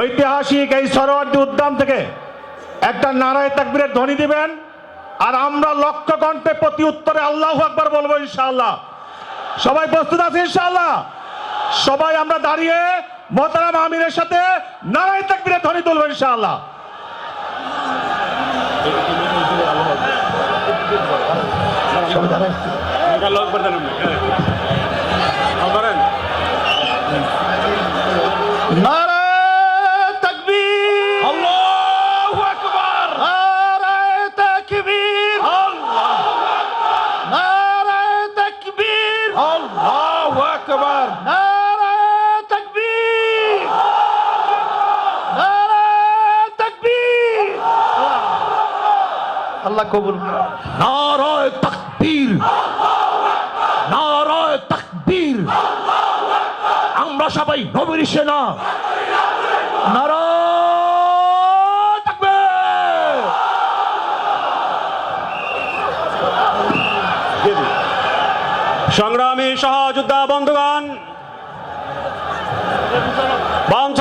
ঐতিহাসিক এই সরোয়ার্দী উদ্যান থেকে একটা নারায় তাকবীরের ধ্বনি দিবেন আর আমরা লক্ষ্য কণ্ঠে প্রতি উত্তরে আল্লাহ আকবার বলব ইনশাআল্লাহ। সবাই প্রস্তুত আছে ইনশাআল্লাহ? সবাই আমরা দাঁড়িয়ে মোহতারাম আমিরের সাথে নারায় তাকবীরের ধ্বনি তুলবো ইনশাআল্লাহ। তাকবীর আল্লাহু আকবার নারায় তাকবীর নারায় তাকবীর আল্লাহ কবুল করুন। নারায় তাকবীর নারায় তাকবীর আমরা সবাই নবীর সেনা নারায় তাকবীর সংগ্রামী সহযোদ্ধা বন্ধুগণ বাঞ্ছ